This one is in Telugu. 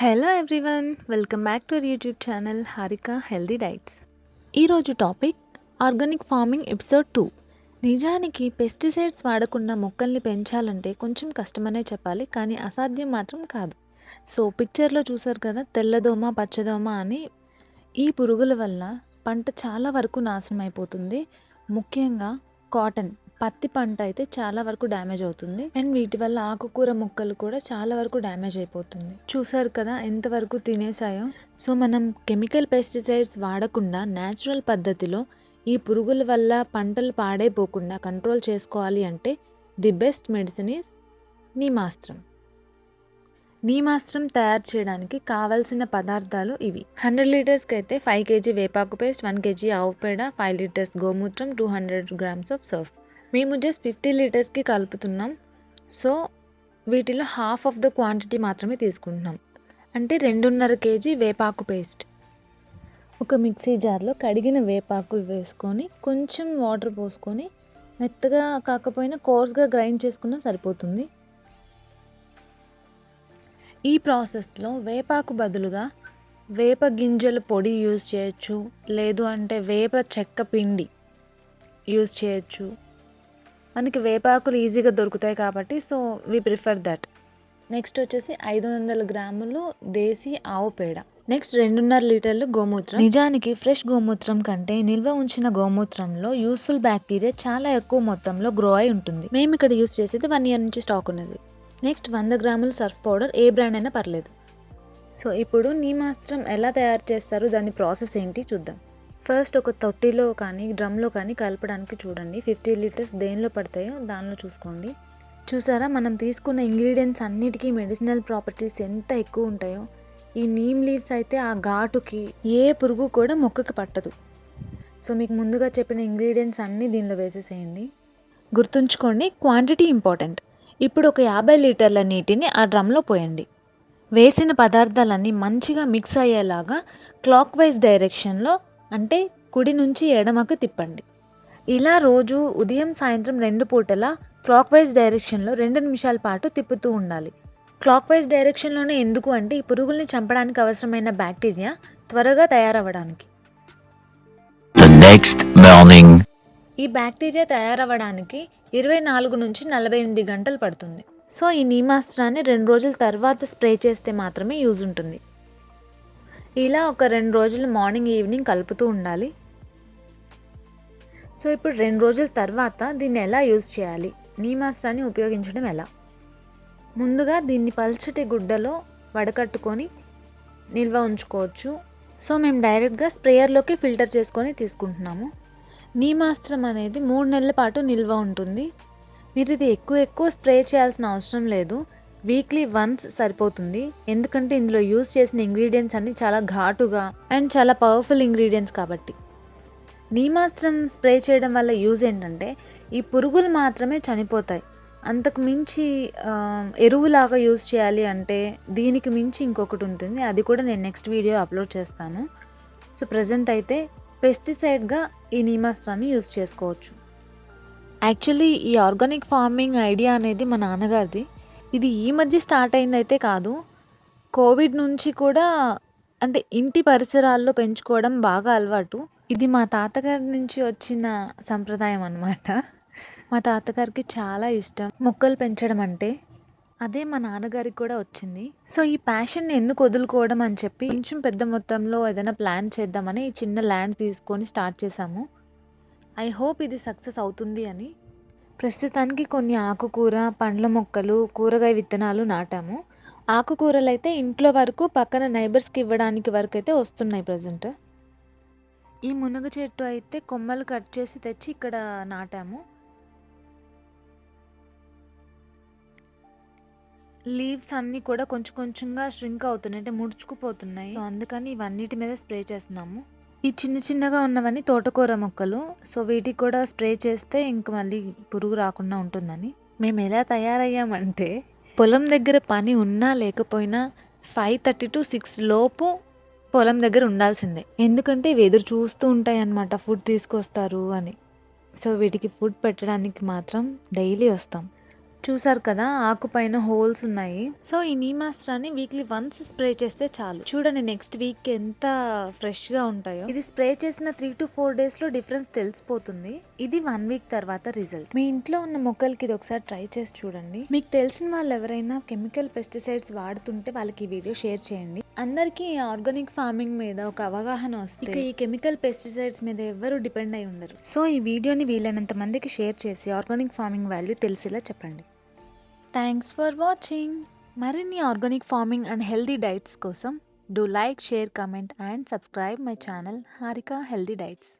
Hello everyone welcome back to YouTube channel Harika healthy diets ఈరోజు topic organic farming episode two నిజానికి పెస్టిసైడ్స్ వాడకుండా మొక్కల్ని పెంచాలంటే కొంచెం కష్టమనే చెప్పాలి కానీ అసాధ్యం మాత్రం కాదు. సో పిక్చర్లో చూసారు కదా తెల్లదోమ పచ్చదోమ అని. ఈ పురుగుల వల్ల పంట చాలా వరకు నాశనం అయిపోతుంది. ముఖ్యంగా కాటన్ పత్తి పంట అయితే చాలా వరకు డ్యామేజ్ అవుతుంది. అండ్ వీటి వల్ల ఆకుకూర మొక్కలు కూడా చాలా వరకు డ్యామేజ్ అయిపోతుంది. చూసారు కదా ఎంతవరకు తినేసాయో సో మనం కెమికల్ పెస్టిసైడ్స్ వాడకుండా న్యాచురల్ పద్ధతిలో ఈ పురుగుల వల్ల పంటలు పాడైపోకుండా కంట్రోల్ చేసుకోవాలి అంటే ది బెస్ట్ మెడిసిన్ ఈజ్ నీమాస్త్రం. నీమాస్త్రం తయారు చేయడానికి కావాల్సిన పదార్థాలు ఇవి. హండ్రెడ్ లీటర్స్కి అయితే ఫైవ్ కేజీ వేపాకు పేస్ట్ వన్ కేజీ ఆవు పేడ ఫైవ్ లీటర్స్ గోమూత్రం two hundred grams of Surf. మేము జస్ట్ ఫిఫ్టీ లీటర్స్కి కలుపుతున్నాం. సో వీటిలో హాఫ్ ఆఫ్ ద క్వాంటిటీ మాత్రమే తీసుకుంటున్నాం. అంటే రెండున్నర కేజీ వేపాకు పేస్ట్ ఒక మిక్సీ జార్లో కడిగిన వేపాకులు వేసుకొని కొంచెం వాటర్ పోసుకొని మెత్తగా కాకపోయినా కోర్స్గా గ్రైండ్ చేసుకున్నా సరిపోతుంది. ఈ ప్రాసెస్లో వేపాకు బదులుగా వేప గింజల పొడి యూజ్ చేయొచ్చు. లేదు అంటే వేప చెక్క పిండి యూజ్ చేయొచ్చు. మనకి వేపాకులు ఈజీగా దొరుకుతాయి కాబట్టి so we prefer that next వచ్చేసి ఐదు వందల గ్రాములు దేశీ ఆవు పేడ. నెక్స్ట్ రెండున్నర లీటర్లు గోమూత్రం. నిజానికి ఫ్రెష్ గోమూత్రం కంటే నిల్వ ఉంచిన గోమూత్రంలో యూస్ఫుల్ బ్యాక్టీరియా చాలా ఎక్కువ మొత్తంలో గ్రో అయి ఉంటుంది. మేము ఇక్కడ యూస్ చేసేది వన్ ఇయర్ నుంచి స్టాక్ ఉన్నది. నెక్స్ట్ వంద గ్రాముల సర్ఫ్ పౌడర్ ఏ బ్రాండ్ అయినా పర్లేదు. సో ఇప్పుడు నీమాస్త్రం ఎలా తయారు చేస్తారు? దాని ప్రాసెస్ ఏంటి? చూద్దాం. ఫస్ట్ ఒక తొట్టిలో కానీ డ్రమ్లో కానీ కలపడానికి చూడండి. ఫిఫ్టీ లీటర్స్ దేనిలో పడతాయో దానిలో చూసుకోండి. చూసారా? మనం తీసుకున్న ఇంగ్రీడియంట్స్ అన్నిటికీ మెడిసినల్ ప్రాపర్టీస్ ఎంత ఎక్కువ ఉంటాయో. ఈ నీమ్ లీవ్స్ అయితే ఆ ఘాటుకి ఏ పురుగు కూడా మొక్కకి పట్టదు. సో మీకు ముందుగా చెప్పిన ఇంగ్రీడియంట్స్ అన్నీ దీనిలో వేసేసేయండి. గుర్తుంచుకోండి క్వాంటిటీ ఇంపార్టెంట్. ఇప్పుడు ఒక యాభై లీటర్ల నీటిని ఆ డ్రమ్లో పోయండి. వేసిన పదార్థాలన్నీ మంచిగా మిక్స్ అయ్యేలాగా క్లాక్ వైజ్ డైరెక్షన్లో అంటే కుడి నుంచి ఎడమకు తిప్పండి. ఇలా రోజు ఉదయం సాయంత్రం రెండు పూటల క్లాక్ వైజ్ డైరెక్షన్లో రెండు నిమిషాల పాటు తిప్పుతూ ఉండాలి. క్లాక్ వైజ్ డైరెక్షన్లోనే ఎందుకు అంటే ఈ పురుగుల్ని చంపడానికి అవసరమైన బ్యాక్టీరియా త్వరగా తయారవ్వడానికి. ఈ బ్యాక్టీరియా తయారవ్వడానికి ఇరవై నాలుగు నుంచి నలభై ఎనిమిది గంటలు పడుతుంది. సో ఈ నీమాస్త్రాన్ని రెండు రోజుల తర్వాత స్ప్రే చేస్తే మాత్రమే యూజ్ ఉంటుంది. ఇలా ఒక రెండు రోజులు మార్నింగ్ ఈవినింగ్ కలుపుతూ ఉండాలి. సో ఇప్పుడు రెండు రోజుల తర్వాత దీన్ని ఎలా యూజ్ చేయాలి? నీమాస్త్రాన్ని ఉపయోగించడం ఎలా? ముందుగా దీన్ని పల్చటి గుడ్డలో వడకట్టుకొని నిల్వ ఉంచుకోవచ్చు. సో మేము డైరెక్ట్గా స్ప్రేయర్లోకి ఫిల్టర్ చేసుకొని తీసుకుంటున్నాము. నీమాస్త్రం అనేది మూడు నెలల పాటు నిల్వ ఉంటుంది. మీరు ఇది ఎక్కువ ఎక్కువ స్ప్రే చేయాల్సిన అవసరం లేదు. వీక్లీ వన్స్ సరిపోతుంది. ఎందుకంటే ఇందులో యూస్ చేసిన ఇంగ్రీడియంట్స్ అన్ని చాలా ఘాటుగా అండ్ చాలా పవర్ఫుల్ ఇంగ్రీడియంట్స్ కాబట్టి. నీమాస్త్రం స్ప్రే చేయడం వల్ల యూజ్ ఏంటంటే ఈ పురుగులు మాత్రమే చనిపోతాయి. అంతకు మించి ఎరువులాగా యూజ్ చేయాలి అంటే దీనికి మించి ఇంకొకటి ఉంటుంది. అది కూడా నేను నెక్స్ట్ వీడియో అప్లోడ్ చేస్తాను. సో ప్రజెంట్ అయితే పెస్టిసైడ్గా ఈ నీమాస్త్రాన్ని యూజ్ చేసుకోవచ్చు. యాక్చువల్లీ ఈ ఆర్గానిక్ ఫార్మింగ్ ఐడియా అనేది మా నాన్నగారిది. ఇది ఈ మధ్య స్టార్ట్ అయిందైతే కాదు. కోవిడ్ నుంచి కూడా అంటే ఇంటి పరిసరాల్లో పెంచుకోవడం బాగా అలవాటు. ఇది మా తాతగారి నుంచి వచ్చిన సంప్రదాయం అనమాట మా తాతగారికి చాలా ఇష్టం. మొక్కలు పెంచడం అంటే అదే మా నాన్నగారికి కూడా వచ్చింది. సో ఈ ప్యాషన్ని ఎందుకు వదులుకోవడం అని చెప్పి కొంచెం పెద్ద మొత్తంలో ఏదైనా ప్లాన్ చేద్దామని ఈ చిన్న ల్యాండ్ తీసుకొని స్టార్ట్ చేశాము. ఐ హోప్ ఇది సక్సెస్ అవుతుంది అని ప్రస్తుతానికి కొన్ని ఆకుకూర పండ్ల మొక్కలు కూరగాయ విత్తనాలు నాటాము. ఆకుకూరలు అయితే ఇంట్లో వరకు పక్కన నైబర్స్కి ఇవ్వడానికి వరకు అయితే వస్తున్నాయి ప్రజెంట్. ఈ మునగ చెట్టు అయితే కొమ్మలు కట్ చేసి తెచ్చి ఇక్కడ నాటాము. లీవ్స్ అన్నీ కూడా కొంచెం కొంచెంగా ష్రింక్ అవుతున్నాయి అంటే ముడుచుకుపోతున్నాయి. సో అందుకని ఇవన్నిటి మీద స్ప్రే చేస్తున్నాము. ఈ చిన్న చిన్నగా ఉన్నవన్నీ తోటకూర మొక్కలు. సో వీటికి కూడా స్ప్రే చేస్తే ఇంక మళ్ళీ పురుగు రాకుండా ఉంటుందని. మేము ఎలా తయారయ్యామంటే పొలం దగ్గర పని ఉన్నా లేకపోయినా ఫైవ్ థర్టీ టు సిక్స్ లోపు పొలం దగ్గర ఉండాల్సిందే. ఎందుకంటే ఇవి ఎదురు చూస్తూ ఉంటాయి అన్నమాట ఫుడ్ తీసుకొస్తారు అని. సో వీటికి ఫుడ్ పెట్టడానికి మాత్రం డైలీ వస్తాం. చూసారు కదా ఆకు పైన హోల్స్ ఉన్నాయి. సో ఈ నీమాస్త్రాన్ని వీక్లీ వన్స్ స్ప్రే చేస్తే చాలు. చూడండి నెక్స్ట్ వీక్ ఎంత ఫ్రెష్గా ఉంటాయో. ఇది స్ప్రే చేసిన త్రీ టు ఫోర్ డేస్లో డిఫరెన్స్ తెలిసిపోతుంది. ఇది వన్ వీక్ తర్వాత రిజల్ట్. మీ ఇంట్లో ఉన్న మొక్కలకి ఇది ఒకసారి ట్రై చేసి చూడండి. మీకు తెలిసిన వాళ్ళు ఎవరైనా కెమికల్ పెస్టిసైడ్స్ వాడుతుంటే వాళ్ళకి ఈ వీడియో షేర్ చేయండి. అందరికీ ఆర్గానిక్ ఫార్మింగ్ మీద ఒక అవగాహన వస్తే ఇక ఈ కెమికల్ పెస్టిసైడ్స్ మీద ఎవరు డిపెండ్ అయి ఉండరు. సో ఈ వీడియోని వీలైనంత మందికి షేర్ చేసి ఆర్గానిక్ ఫార్మింగ్ వాల్యూ తెలిసేలా చెప్పండి. థ్యాంక్స్ ఫర్ వాచింగ్ మరిన్ని organic farming and healthy diets కోసం do like share comment and subscribe my channel Harika healthy diets.